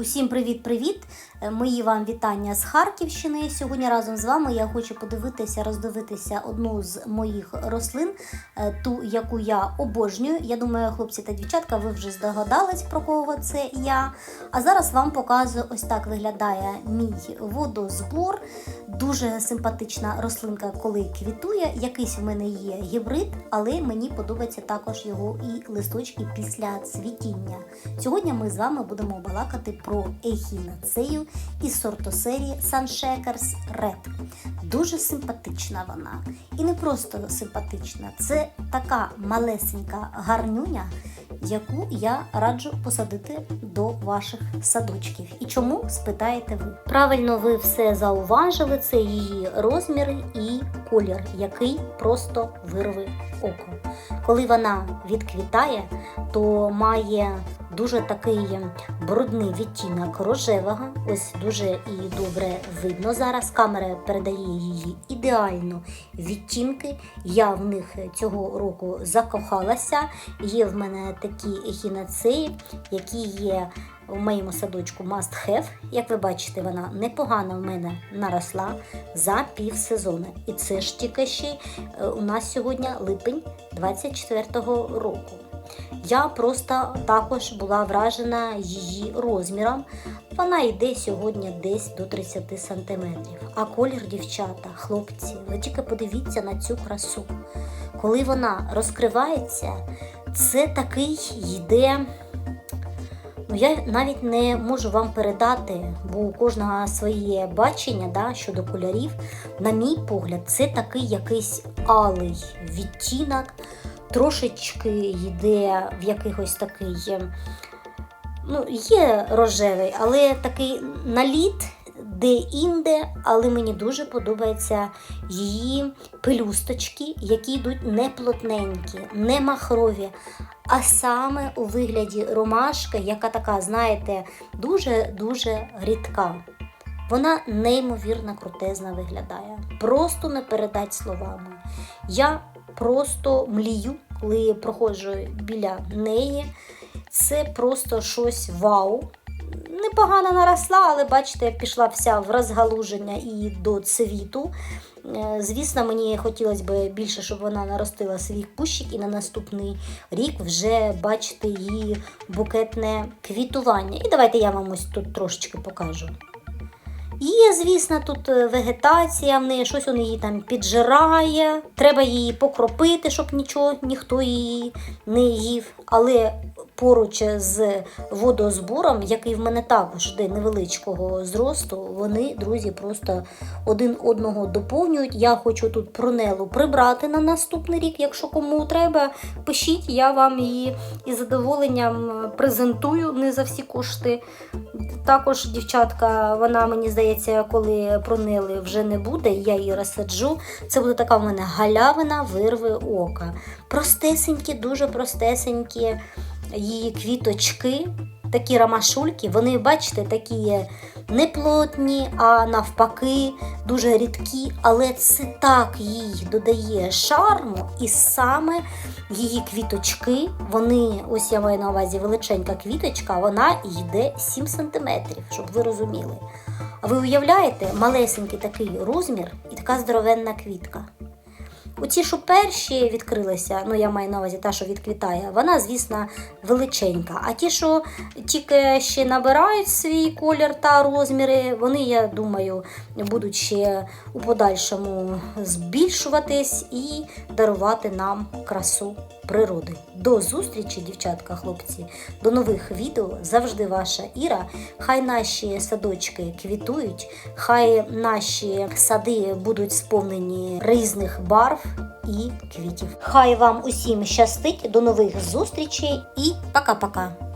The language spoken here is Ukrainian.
Усім привіт-привіт! Е, Мої вам вітання з Харківщини. Сьогодні разом з вами я хочу подивитися, роздивитися одну з моїх рослин, е, ту, яку я обожнюю. Я думаю, хлопці та дівчатка, ви вже здогадались, про кого це я. А зараз вам показую, ось так виглядає мій водозбор. Дуже симпатична рослинка, коли квітує. Якийсь в мене є гібрид, але мені подобається також його і листочки після цвітіння. Сьогодні ми з вами будемо балакати про ехінацею із сортосерії Sunshakers Red. Дуже симпатична вона. І не просто симпатична, це така малесенька гарнюня, яку я раджу посадити до ваших садочків. І чому спитаєте ви? Правильно, ви все зауважили, це її розміри і колір, який просто вирве око. Коли вона відквітає, то має дуже такий брудний відтінок рожевого. Ось дуже і добре видно зараз. Камера передає її ідеально відтінки. Я в них цього року закохалася. Є в мене такі ехінацеї, які є в моєму садочку must have. Як ви бачите, вона непогано в мене наросла за пів сезону. І це ж тільки ще е, у нас сьогодні липень 24-го року. Я просто також була вражена її розміром. Вона йде сьогодні десь до 30 сантиметрів. А колір, дівчата, хлопці, ви тільки подивіться на цю красу. Коли вона розкривається, це такий йде. Ну, я навіть не можу вам передати, бо у кожного своє бачення да, щодо кольорів. На мій погляд, це такий якийсь алий відтінок, трошечки йде в якихось такий, е, ну, є рожевий, але такий наліт де-інде, але мені дуже подобаються її пелюсточки, які йдуть не плотненькі, не махрові, а саме у вигляді ромашки, яка така, знаєте, дуже-дуже рідка. Вона неймовірно крутезна виглядає. Просто не передать словами. Я просто млію, коли проходжу біля неї. Це просто щось вау. Непогано наросла, але бачите, пішла вся в розгалуження і до цвіту. Е, Звісно, мені хотілося б більше, щоб вона наростила свій кущик і на наступний рік вже бачити її букетне квітування. І давайте я вам ось тут трошечки покажу. Є, звісно, тут е, вегетація в неї, щось він її там піджирає. Треба її покропити, щоб нічого ніхто її не їв. Але поруч з водозбором, який в мене також йде невеличкого зросту, вони, друзі, просто один одного доповнюють. Я хочу тут пронелу прибрати на наступний рік. Якщо кому треба, пишіть, я вам її із задоволенням презентую не за всі кошти. Також дівчатка, вона мені здається, коли пронили вже не буде, я її розсаджу. Це буде така в мене галявина вирви ока. Простесенькі, дуже простесенькі її квіточки, такі ромашульки, вони, бачите, такі неплотні, а навпаки, дуже рідкі, але це так їй додає шарму, і саме її квіточки, вони, ось я маю на увазі величенька квіточка, вона йде 7 см, щоб ви розуміли. А ви уявляєте, малесенький такий розмір і така здоровенна квітка. Оці, що перші відкрилися, ну я маю на увазі та, що відквітає, вона, звісно, величенька. А ті, що тільки ще набирають свій колір та розміри, вони, я думаю, будуть ще у подальшому збільшуватись і дарувати нам красу природи. До зустрічі, дівчатка, хлопці, до нових відео. Завжди ваша Іра. Хай наші садочки квітують, хай наші сади будуть сповнені різних барв і квітів. Хай вам усім щастить, до нових зустрічей і пока-пока.